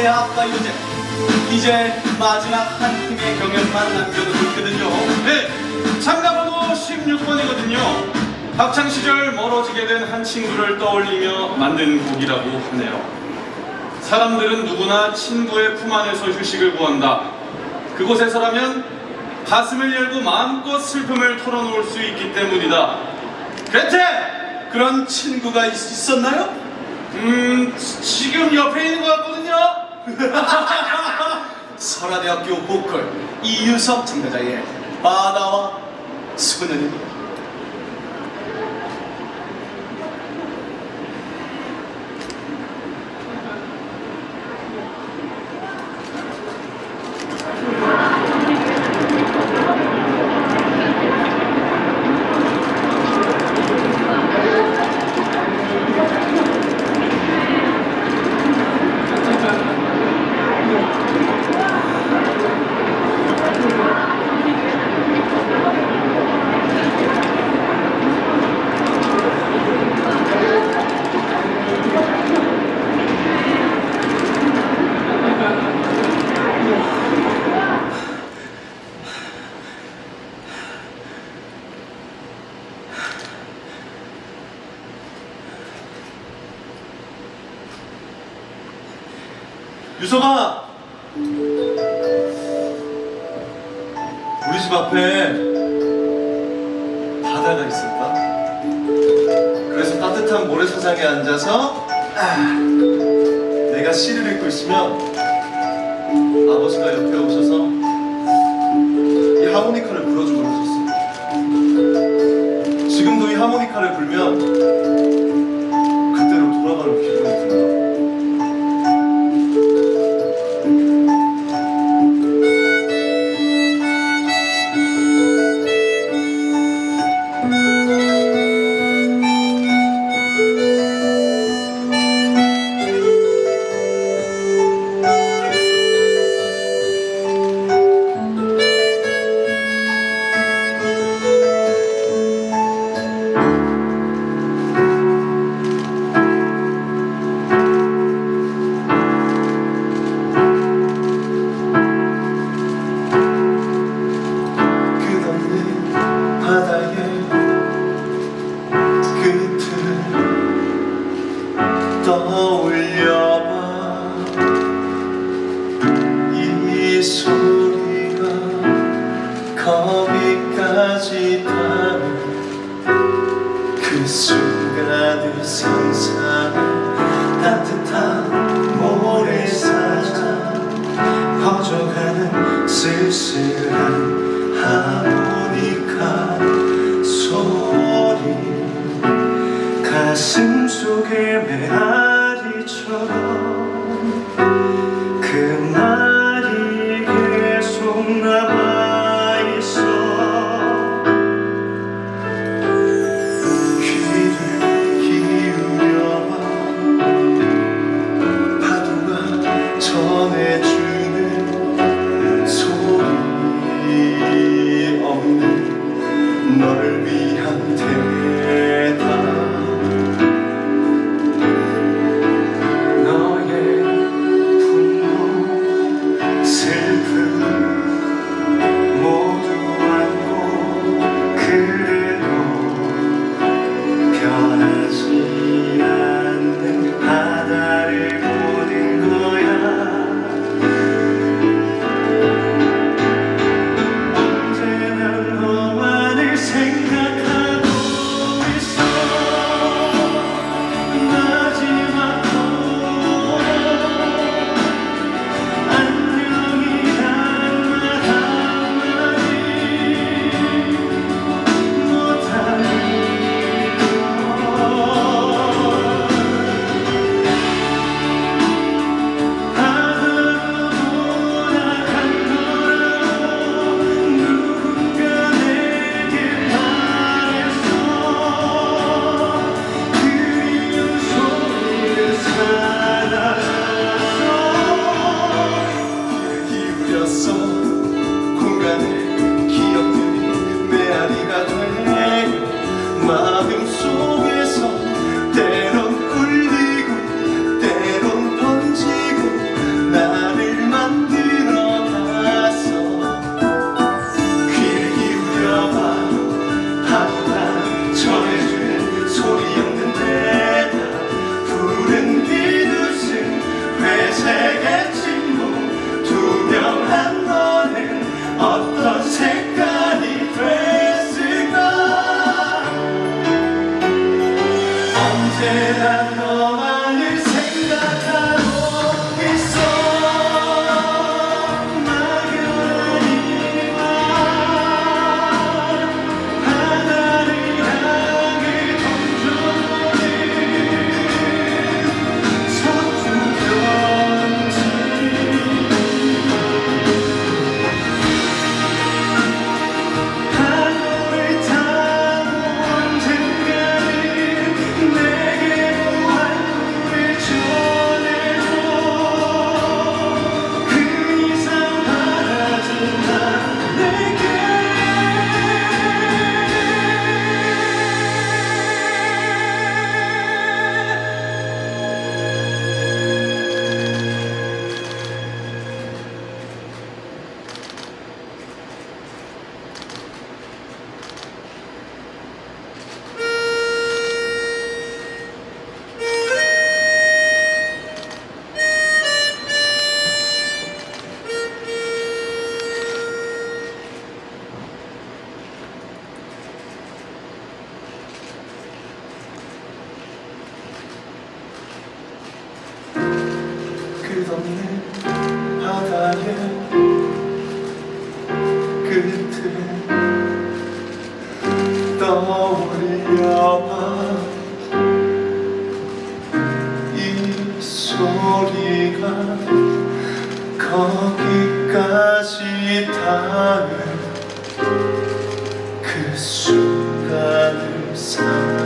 대학과 유제 이제 마지막 한 팀의 경연만 남겨두고 있거든요 네, 참가번호 16번이거든요. 학창 시절 멀어지게 된 한 친구를 떠올리며 만든 곡이라고 하네요. 사람들은 누구나 친구의 품 안에서 휴식을 구한다. 그곳에서라면 가슴을 열고 마음껏 슬픔을 털어놓을 수 있기 때문이다. 그레테! 그런 친구가 있, 있었나요? 음, 지- 지금 옆에 있는 것 같거든요? 설화대학교 보컬 이유석 참가자의 바다와 소년입니다 유석아 우리 집 앞에 바다가 있었다 그래서 따뜻한 모래사장에 앉아서 아, 내가 시를 읽고 있으면 아버지가 옆에 오셔서 이 하모니카 소리가 거기까지 닿는 그 순간을 상상해 따뜻한 모래사장 퍼져가는 쓸쓸한 하모니카 소리 가슴 속에 메아 끝없는 바다의 끝을 떠올려봐. 이 소리가 거기까지 닿은 그 순간을 사